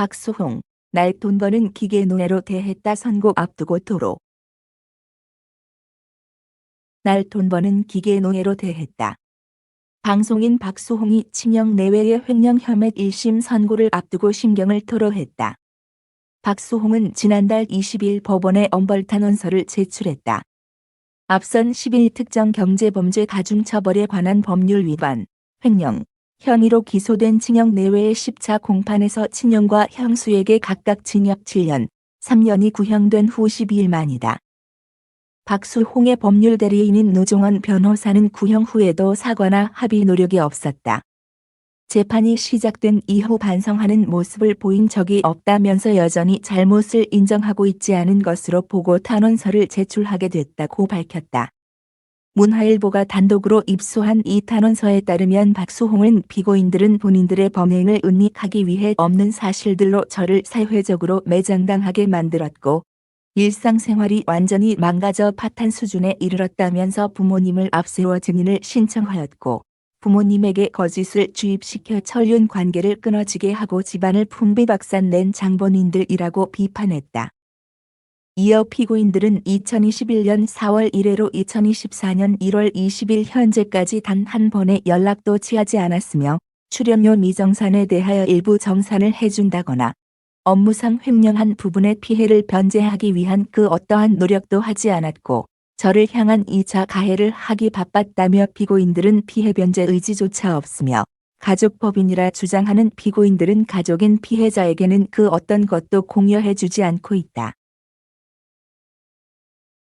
박수홍, 날 돈 버는 기계 노예로 대했다 선고 앞두고 토로. 날 돈 버는 기계 노예로 대했다. 방송인 박수홍이 친형 내외의 횡령 혐의 1심 선고를 앞두고 심경을 토로했다. 박수홍은 지난달 20일 법원에 엄벌탄원서를 제출했다. 앞선 10일 특정 경제범죄 가중처벌에 관한 법률 위반, 횡령, 혐의로 기소된 친형 내외의 10차 공판에서 친형과 형수에게 각각 징역 7년, 3년이 구형된 후 12일 만이다. 박수홍의 법률 대리인인 노종원 변호사는 구형 후에도 사과나 합의 노력이 없었다. 재판이 시작된 이후 반성하는 모습을 보인 적이 없다면서 여전히 잘못을 인정하고 있지 않은 것으로 보고 탄원서를 제출하게 됐다고 밝혔다. 문화일보가 단독으로 입수한 이 탄원서에 따르면 박수홍은 피고인들은 본인들의 범행을 은닉하기 위해 없는 사실들로 저를 사회적으로 매장당하게 만들었고 일상생활이 완전히 망가져 파탄 수준에 이르렀다면서 부모님을 앞세워 증인을 신청하였고 부모님에게 거짓을 주입시켜 천륜 관계를 끊어지게 하고 집안을 풍비박산 낸 장본인들이라고 비판했다. 이어 피고인들은 2021년 4월 1회로 2024년 1월 20일 현재까지 단 한 번의 연락도 취하지 않았으며 출연료 미정산에 대하여 일부 정산을 해준다거나 업무상 횡령한 부분의 피해를 변제하기 위한 그 어떠한 노력도 하지 않았고 저를 향한 2차 가해를 하기 바빴다며 피고인들은 피해 변제 의지조차 없으며 가족법인이라 주장하는 피고인들은 가족인 피해자에게는 그 어떤 것도 공여해 주지 않고 있다.